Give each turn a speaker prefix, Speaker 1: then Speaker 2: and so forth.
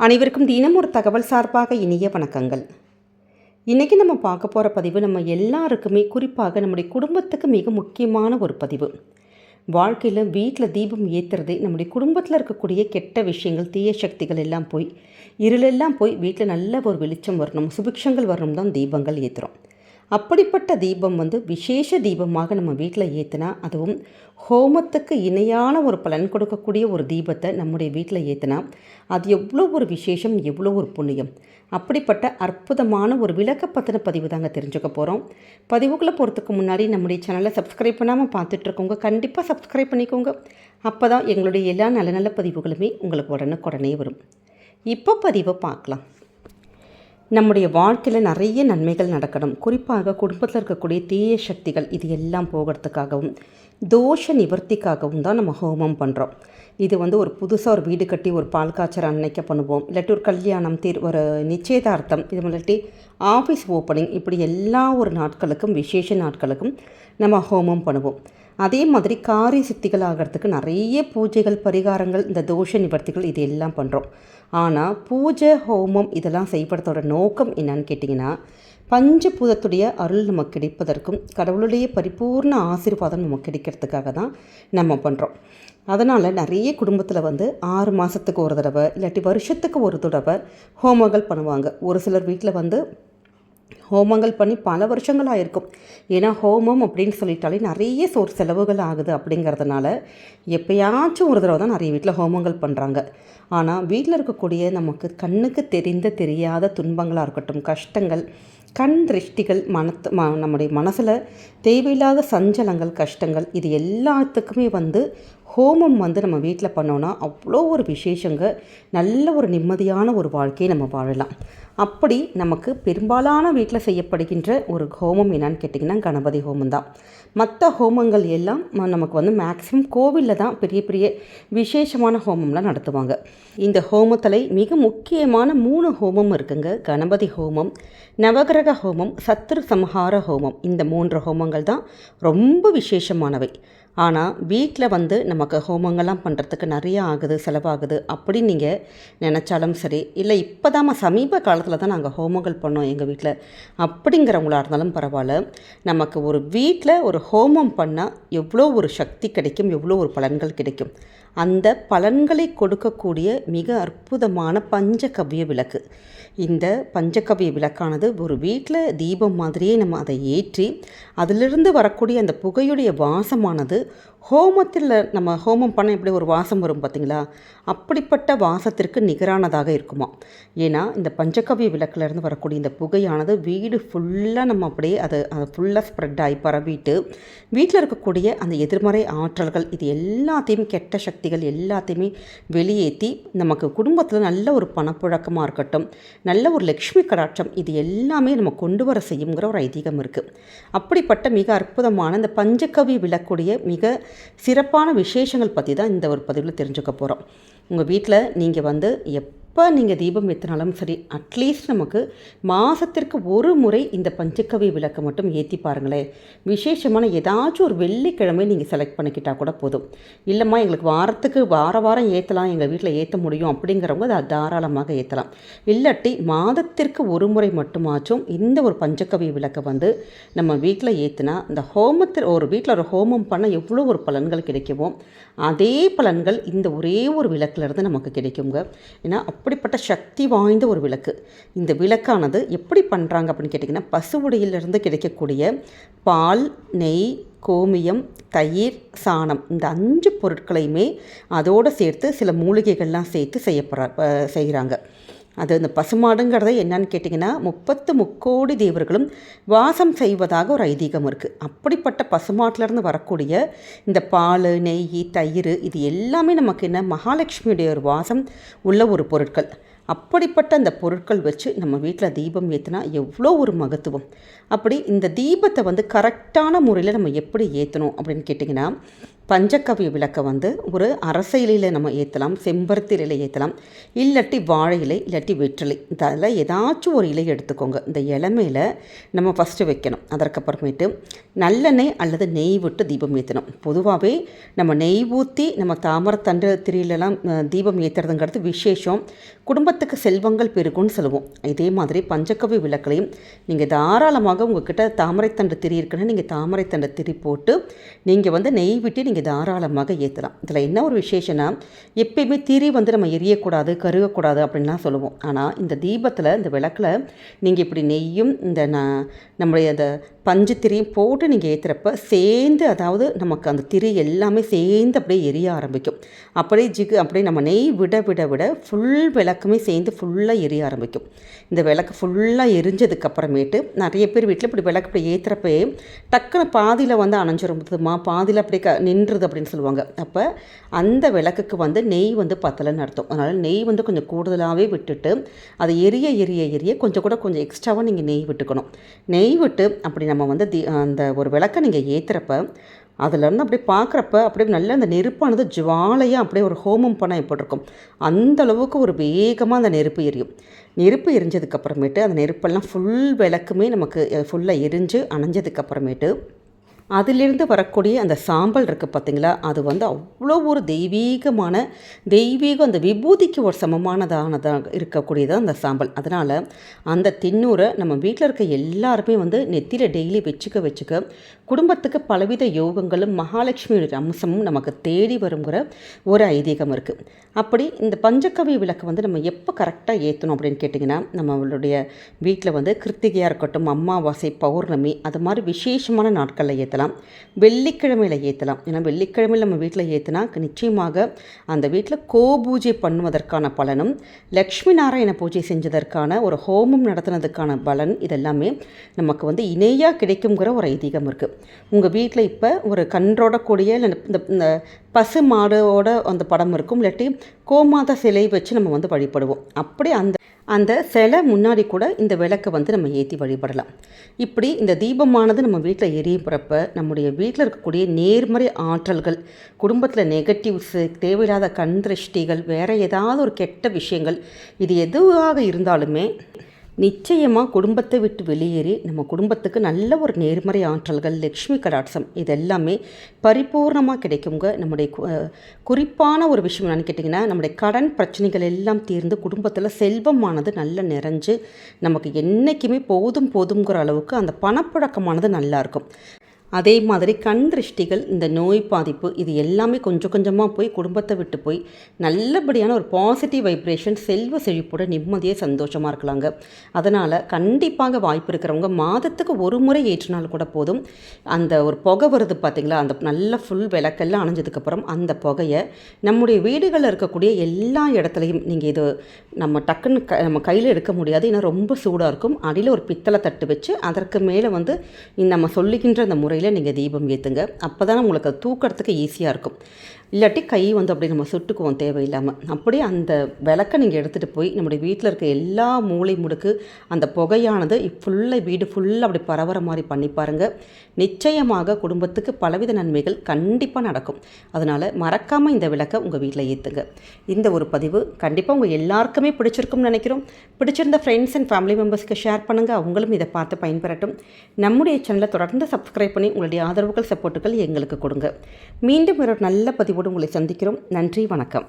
Speaker 1: அனைவருக்கும் தினம் ஒரு தகவல் சார்பாக இனிய வணக்கங்கள். இன்றைக்கி நம்ம பார்க்க போகிற பதிவு நம்ம எல்லாருக்குமே குறிப்பாக நம்முடைய குடும்பத்துக்கு மிக முக்கியமான ஒரு பதிவு. வாழ்க்கையில் வீட்டில் தீபம் ஏற்றுறதே நம்முடைய குடும்பத்தில் இருக்கக்கூடிய கெட்ட விஷயங்கள் தீய சக்திகள் எல்லாம் போய் இருளெல்லாம் போய் வீட்டில் நல்ல ஒரு வெளிச்சம் வரணும் சுபிக்ஷங்கள் வரணும் தான் தீபங்கள் ஏற்றுறோம் அப்படிப்பட்ட தீபம் வந்து விசேஷ தீபமாக நம்ம வீட்டில் ஏற்றினா அதுவும் ஹோமத்துக்கு இணையான ஒரு பலன் கொடுக்கக்கூடிய ஒரு தீபத்தை நம்முடைய வீட்டில் ஏற்றினா அது எவ்வளோ ஒரு விசேஷம் எவ்வளோ ஒரு புண்ணியம். அப்படிப்பட்ட அற்புதமான ஒரு விளக்க பற்றின பதிவு தாங்க தெரிஞ்சுக்க போகிறோம் பதிவுக்குள்ளே போகிறதுக்கு முன்னாடி நம்முடைய சேனலை சப்ஸ்கிரைப் பண்ணாமல் பார்த்துட்ருக்கோங்க கண்டிப்பாக சப்ஸ்கிரைப் பண்ணிக்கோங்க. அப்போ தான் எங்களுடைய எல்லா நல்ல நல்ல பதிவுகளுமே உங்களுக்கு உடனுக்குடனே வரும். இப்போ பதிவை பார்க்கலாம். நம்முடைய வாழ்க்கையில் நிறைய நன்மைகள் நடக்கணும். குறிப்பாக குடும்பத்தில் இருக்கக்கூடிய தீய சக்திகள் இது எல்லாம் போகிறதுக்காகவும் தோஷ நிவர்த்திக்காகவும் தான் நம்ம ஹோமம் பண்ணுறோம் இது வந்து ஒரு புதுசாக ஒரு வீடு கட்டி ஒரு பால் காய்ச்சல் அன்னைக்கு பண்ணுவோம். இல்லாட்டி ஒரு கல்யாணம் தீர் ஒரு நிச்சயதார்த்தம் இது இல்லாட்டி ஆஃபீஸ் ஓப்பனிங் இப்படி எல்லா ஒரு நாட்களுக்கும் விசேஷ நாட்களுக்கும் நம்ம ஹோமம் பண்ணுவோம். அதே மாதிரி காரிய சித்திகள் ஆகிறதுக்கு நிறைய பூஜைகள் பரிகாரங்கள் இந்த தோஷ நிவர்த்திகள் இது எல்லாம் பண்ணுறோம் ஆனால் பூஜை ஹோமம் இதெல்லாம் செய்யப்படுறதோட நோக்கம் என்னன்னு கேட்டிங்கன்னா பஞ்சபூதத்துடைய அருள் நமக்கு கிடைப்பதற்கும் கடவுளுடைய பரிபூர்ண ஆசீர்வாதம் நமக்கு கிடைக்கிறதுக்காக தான் நம்ம பண்ணுறோம் அதனால் நிறைய குடும்பத்தில் வந்து ஆறு மாதத்துக்கு ஒரு தடவை இல்லாட்டி வருஷத்துக்கு ஒரு தடவை ஹோமங்கள் பண்ணுவாங்க. ஒரு சிலர் வீட்டில் வந்து ஹோமங்கள் பண்ணி பல வருஷங்கள் ஆயிருக்கும் ஏன்னா ஹோமம் அப்படின்னு சொல்லிட்டாலே நிறைய சோர் செலவுகள் ஆகுது அப்படிங்கிறதுனால எப்பயாச்சும் ஒரு தடவை தான் நிறைய வீட்டில் ஹோமங்கள் பண்ணுறாங்க ஆனால் வீட்டில் இருக்கக்கூடிய நமக்கு கண்ணுக்கு தெரிந்த தெரியாத துன்பங்களாக இருக்கட்டும் கஷ்டங்கள் கண் திருஷ்டிகள் மனத்து ம நம்முடைய மனசில் தேவையில்லாத சஞ்சலங்கள் கஷ்டங்கள் இது எல்லாத்துக்குமே வந்து ஹோமம் வந்து நம்ம வீட்டில் பண்ணோன்னா அவ்வளோ ஒரு விசேஷங்க நல்ல ஒரு நிம்மதியான ஒரு வாழ்க்கையை நம்ம வாழலாம். அப்படி நமக்கு பெரும்பாலான வீட்டில் செய்யப்படுகின்ற ஒரு ஹோமம் என்னன்னு கேட்டிங்கன்னா கணபதி ஹோமம் தான் மற்ற ஹோமங்கள் எல்லாம் நமக்கு வந்து மேக்ஸிமம் கோவிலில் தான் பெரிய பெரிய விசேஷமான ஹோமம்லாம் நடத்துவாங்க. இந்த ஹோமத்தில் மிக முக்கியமான மூணு ஹோமம் இருக்குங்க. கணபதி ஹோமம் நவகிரக ஹோமம் சத்ரு சம்ஹார ஹோமம். இந்த மூன்று ஹோமங்கள் தான் ரொம்ப விசேஷமானவை. ஆனால் வீட்டில் வந்து நமக்கு ஹோமங்கள்லாம் பண்ணுறதுக்கு நிறையா ஆகுது செலவாகுது அப்படின்னு நீங்கள் நினச்சாலும் சரி இல்லை இப்போ தான் சமீப காலத்தில் தான் நாங்கள் ஹோமங்கள் பண்ணோம் எங்கள் வீட்டில் அப்படிங்கிறவங்களா இருந்தாலும் பரவாயில்ல. நமக்கு ஒரு வீட்டில் ஒரு ஹோமம் பண்ணால் எவ்வளோ ஒரு சக்தி கிடைக்கும் எவ்வளோ ஒரு பலன்கள் கிடைக்கும். அந்த பலன்களை கொடுக்கக்கூடிய மிக அற்புதமான பஞ்சகவ்ய விளக்கு. இந்த பஞ்சகவ்ய விளக்கானது ஒரு வீட்டில் தீபம் மாதிரியே நம்ம அதை ஏற்றி அதிலிருந்து வரக்கூடிய அந்த புகையுடைய வாசமானது ஹோமத்தில் நம்ம ஹோமம் பண்ண எப்படி ஒரு வாசம் வரும் பார்த்திங்களா? அப்படிப்பட்ட வாசத்திற்கு நிகரானதாக இருக்குமா? ஏன்னா இந்த பஞ்சகவிய விளக்கிலேருந்து வரக்கூடிய இந்த புகையானது வீடு ஃபுல்லாக நம்ம அப்படியே அதை அதை ஃபுல்லாக ஸ்ப்ரெட் ஆகி பரவிட்டு வீட்டில் இருக்கக்கூடிய அந்த எதிர்மறை ஆற்றல்கள் இது எல்லாத்தையும் கெட்ட சக்திகள் எல்லாத்தையுமே வெளியேற்றி நமக்கு குடும்பத்தில் நல்ல ஒரு பணப்புழக்கமாக இருக்கட்டும் நல்ல ஒரு லக்ஷ்மி கடாட்சம் இது எல்லாமே நம்ம கொண்டு வர செய்யுங்கிற ஒரு ஐதீகம் இருக்குது அப்படிப்பட்ட மிக அற்புதமான இந்த பஞ்சகவி விளக்குடைய மிக சிறப்பான விசேஷங்கள் பற்றி தான் இந்த ஒரு பதிவில் தெரிஞ்சுக்க போகிறோம் உங்கள் வீட்டில் நீங்கள் வந்து எப் எப்போ நீங்கள் தீபம் ஏற்றினாலும் சரி அட்லீஸ்ட் நமக்கு மாதத்திற்கு ஒரு முறை இந்த பஞ்சக்கவி விளக்கை மட்டும் ஏற்றி பாருங்களேன். விசேஷமான ஏதாச்சும் ஒரு வெள்ளிக்கிழமை நீங்கள் செலக்ட் பண்ணிக்கிட்டால் கூட போதும். இல்லைம்மா எங்களுக்கு வாரத்துக்கு வார வாரம் ஏற்றலாம் எங்கள் வீட்டில் ஏற்ற முடியும் அப்படிங்கிறவங்க அதை தாராளமாக ஏற்றலாம் இல்லாட்டி மாதத்திற்கு ஒரு முறை மட்டுமாச்சும் இந்த ஒரு பஞ்சக்கவி விளக்கை வந்து நம்ம வீட்டில் ஏற்றினா இந்த ஹோமத்தில் ஒரு வீட்டில் ஒரு ஹோமம் பண்ண எவ்வளோ ஒரு பலன்கள் கிடைக்குமோ அதே பலன்கள் இந்த ஒரே ஒரு விளக்கிலிருந்து நமக்கு கிடைக்குங்க. ஏன்னா அப்படிப்பட்ட சக்தி வாய்ந்த ஒரு விளக்கு. இந்த விளக்கானது எப்படி பண்ணுறாங்க அப்படின்னு கேட்டிங்கன்னா பசுவுடையிலிருந்து கிடைக்கக்கூடிய பால் நெய் கோமியம் தயிர் சாணம் இந்த அஞ்சு பொருட்களையுமே அதோடு சேர்த்து சில மூலிகைகள்லாம் சேர்த்து செய்யப்படுற செய்கிறாங்க. அது இந்த பசுமாடுங்கிறத என்னன்னு கேட்டிங்கன்னா முப்பத்து முக்கோடி தேவர்களும் வாசம் செய்வதாக ஒரு ஐதீகம் இருக்குது அப்படிப்பட்ட பசுமாட்டிலேருந்து வரக்கூடிய இந்த பால் நெய் தயிர் இது எல்லாமே நமக்கு என்ன? மகாலட்சுமியுடைய ஒரு வாசம் உள்ள ஒரு பொருட்கள். அப்படிப்பட்ட அந்த பொருட்கள் வச்சு நம்ம வீட்டில் தீபம் ஏற்றினா எவ்வளோ ஒரு மகத்துவம். அப்படி இந்த தீபத்தை வந்து கரெக்டான முறையில் நம்ம எப்படி ஏற்றணும் அப்படின்னு கேட்டிங்கன்னா பஞ்சக்கவி விளக்கை வந்து ஒரு அரச இலையில் நம்ம ஏற்றலாம் செம்பருத்தி இலையில் ஏற்றலாம் இல்லாட்டி வாழை இலை இல்லாட்டி வெற்றிலை. இதில் ஏதாச்சும் ஒரு இலை எடுத்துக்கோங்க. இந்த இளமையில் நம்ம ஃபஸ்ட்டு வைக்கணும். அதற்கப்புறமேட்டு நல்லெண்ணெய் அல்லது நெய் விட்டு தீபம் ஏற்றணும் பொதுவாகவே நம்ம நெய் ஊற்றி நம்ம தாமரத்தண்டு திரியிலலாம் தீபம் ஏற்றுறதுங்கிறது விசேஷம். குடும்பத்துக்கு செல்வங்கள் பெருகும்னு சொல்லுவோம். இதே மாதிரி பஞ்சக்கவி விளக்கலையும் நீங்கள் தாராளமாக உங்ககிட்ட தாமரைத்தண்டு திரி இருக்குன்னா நீங்கள் தாமரைத்தண்டு திரி போட்டு நீங்கள் வந்து நெய் விட்டு நீங்கள் தாராளமாக ஏற்றலாம் இதில் என்ன ஒரு விசேஷம்னா எப்பயுமே திரி வந்து நம்ம எரியக்கூடாது கருகக்கூடாது அப்படின்லாம் சொல்லுவோம். ஆனால் இந்த தீபத்தில் இந்த விளக்கில் நீங்கள் இப்படி நெய்யும் இந்த நான் நம்முடைய அந்த பஞ்சு திரியும் போட்டு நீங்கள் ஏற்றுறப்ப சேர்ந்து அதாவது நமக்கு அந்த திரி எல்லாமே சேர்ந்து அப்படியே எரிய ஆரம்பிக்கும். அப்படியே ஜிகு அப்படியே நம்ம நெய் விட விட விட ஃபுல் விளக்குமே சேர்ந்து ஃபுல்லாக எரிய ஆரம்பிக்கும். இந்த விளக்கு ஃபுல்லாக எரிஞ்சதுக்கப்புறமேட்டு நிறைய பேர் வீட்டில் இப்படி விளக்கு இப்படி ஏற்றுறப்பே டக்குன்னு பாதியில் வந்து அணைஞ்சிரும்புதுமா பாதியில் அப்படியே க நின்றுது அப்படின்னு சொல்லுவாங்க. அப்போ அந்த விளக்குக்கு வந்து நெய் வந்து பத்தலைன்னு அர்த்தம். அதனால் நெய் வந்து கொஞ்சம் கூடுதலாகவே விட்டுட்டு அதை எரிய எரிய எரிய கொஞ்சம் கூட கொஞ்சம் எக்ஸ்ட்ராவாக நீங்கள் நெய் விட்டுக்கணும். நெய் விட்டு அப்படி நம்ம வந்து தி அந்த ஒரு விளக்கை நீங்கள் ஏற்றுறப்ப அதுலேருந்து அப்படியே பார்க்குறப்ப அப்படியே நல்ல அந்த நெருப்பானது ஜுவாலையாக அப்படியே ஒரு ஹோமம் பண்ண எப்படி இருக்கும். அந்த அளவுக்கு ஒரு வேகமாக அந்த நெருப்பு எரியும். நெருப்பு எரிஞ்சதுக்கப்புறமேட்டு அந்த நெருப்பெல்லாம் ஃபுல் விளக்குமே நமக்கு ஃபுல்லாக எரிஞ்சு அணைஞ்சதுக்கு அதிலிருந்து வரக்கூடிய அந்த சாம்பல் இருக்குது பார்த்தீங்களா அது வந்து அவ்வளோ ஒரு தெய்வீகமான தெய்வீகம் அந்த விபூதிக்கு ஒரு சமமானதானதாக இருக்கக்கூடியது அந்த சாம்பல். அதனால் அந்த தின்னூரை நம்ம வீட்டில் இருக்க எல்லாருமே வந்து நெத்தியில் டெய்லி வச்சுக்க வச்சுக்க குடும்பத்துக்கு பலவித யோகங்களும் மகாலட்சுமியுடைய அம்சமும் நமக்கு தேடி வருங்கிற ஒரு ஐதீகம் இருக்குது அப்படி இந்த பஞ்சகவி விளக்கு வந்து நம்ம எப்போ கரெக்டாக ஏற்றணும் அப்படின்னு கேட்டிங்கன்னா நம்மளுடைய வீட்டில் வந்து கிருத்திகையாக இருக்கட்டும் அமாவாசை பௌர்ணமி அது மாதிரி விசேஷமான நாட்களில் ஏற்றலாம் வெள்ளிக்கிழமையில் ஏற்றலாம் ஏன்னா வெள்ளிக்கிழமையில் நம்ம வீட்டில் ஏற்றினா நிச்சயமாக அந்த வீட்டில் கோ பூஜை பண்ணுவதற்கான பலனும் லக்ஷ்மி நாராயண பூஜை செஞ்சதற்கான ஒரு ஹோமம் நடத்துனதுக்கான பலன் இதெல்லாமே நமக்கு வந்து இணையாக கிடைக்குங்கிற ஒரு ஐதீகம் இருக்குது உங்கள் வீட்டில் இப்போ ஒரு கன்றோட கூடிய இந்த இந்த பசு மாடோட அந்த படம் இருக்கும். இல்லாட்டி கோமாதா சிலை வச்சு நம்ம வந்து வழிபடுவோம். அப்படி அந்த அந்த சிலை முன்னாடி கூட இந்த விளக்கை வந்து நம்ம ஏற்றி வழிபடலாம். இப்படி இந்த தீபமானது நம்ம வீட்டில் எரியுறப்ப நம்முடைய வீட்டில் இருக்கக்கூடிய நேர்மறை ஆற்றல்கள் குடும்பத்தில் நெகட்டிவ்ஸு தேவையில்லாத கண் திருஷ்டிகள் வேறு ஏதாவது ஒரு கெட்ட விஷயங்கள் இது எதுவாக இருந்தாலுமே நிச்சயமாக குடும்பத்தை விட்டு வெளியேறி நம்ம குடும்பத்துக்கு நல்ல ஒரு நேர்மறை ஆற்றல்கள் லக்ஷ்மி கடாட்சம் இதெல்லாமே பரிபூர்ணமாக கிடைக்குங்க. நம்முடைய குறிப்பான ஒரு விஷயம் என்னன்னு கேட்டிங்கன்னா நம்முடைய கடன் பிரச்சனைகள் எல்லாம் தீர்ந்து குடும்பத்தில் செல்வமானது நல்லா நிறைஞ்சு நமக்கு என்றைக்குமே போதும் போதுங்கிற அளவுக்கு அந்த பணப்புழக்கமானது நல்லாயிருக்கும் அதே மாதிரி கண் திருஷ்டிகள் இந்த நோய் பாதிப்பு இது எல்லாமே கொஞ்சம் கொஞ்சமாக போய் குடும்பத்தை விட்டு போய் நல்லபடியான ஒரு பாசிட்டிவ் வைப்ரேஷன் செல்வ செழிப்போட நிம்மதியாக சந்தோஷமாக இருக்கலாங்க. அதனால் கண்டிப்பாக வாய்ப்பு இருக்கிறவங்க மாதத்துக்கு ஒரு முறை ஏற்றினால் கூட போதும். அந்த ஒரு புகை வருது பார்த்தீங்களா அந்த நல்ல ஃபுல் விளக்கெல்லாம் அணைஞ்சதுக்கப்புறம் அந்த புகையை நம்முடைய வீடுகளில் இருக்கக்கூடிய எல்லா இடத்துலையும் நீங்கள் இது நம்ம டக்குன்னு க நம்ம கையில் எடுக்க முடியாது. ஏன்னா ரொம்ப சூடாக இருக்கும். அடியில் ஒரு பித்தளை தட்டு வச்சு அதற்கு மேலே வந்து நம்ம சொல்லுகின்ற அந்த முறையில் நீங்கள் தீபம் ஏற்றுங்க அப்போ தான் உங்களுக்கு தூக்கிறதுக்கு ஈஸியாக இருக்கும். இல்லாட்டி கை வந்து அப்படி நம்ம சுட்டுக்குவோம் தேவையில்லாமல் அப்படியே அந்த விளக்கை நீங்கள் எடுத்துகிட்டு போய் நம்முடைய வீட்டில் இருக்க எல்லா மூளை முடுக்கு அந்த புகையானது ஃபுல்லாக வீடு ஃபுல்லாக அப்படி பரவுற மாதிரி பண்ணி பாருங்கள் நிச்சயமாக குடும்பத்துக்கு பலவித நன்மைகள் கண்டிப்பாக நடக்கும். அதனால் மறக்காமல் இந்த விளக்கை உங்கள் வீட்டில் ஏற்றுங்க இந்த ஒரு பதிவு கண்டிப்பாக உங்கள் எல்லாருக்குமே பிடிச்சிருக்கும்னு நினைக்கிறோம். பிடிச்சிருந்த ஃப்ரெண்ட்ஸ் அண்ட் ஃபேமிலி மெம்பர்ஸ்க்கு ஷேர் பண்ணுங்கள் அவங்களும் இதை பார்த்து பயன்பெறட்டும். நம்முடைய சேனலை தொடர்ந்து சப்ஸ்கிரைப் பண்ணி உங்களுடைய ஆதரவுகள் சப்போர்ட்டுகள் எங்களுக்கு கொடுங்க. மீண்டும் ஒரு நல்ல பதிவு பதிவோடு உங்களை சந்திக்கிறோம். நன்றி வணக்கம்.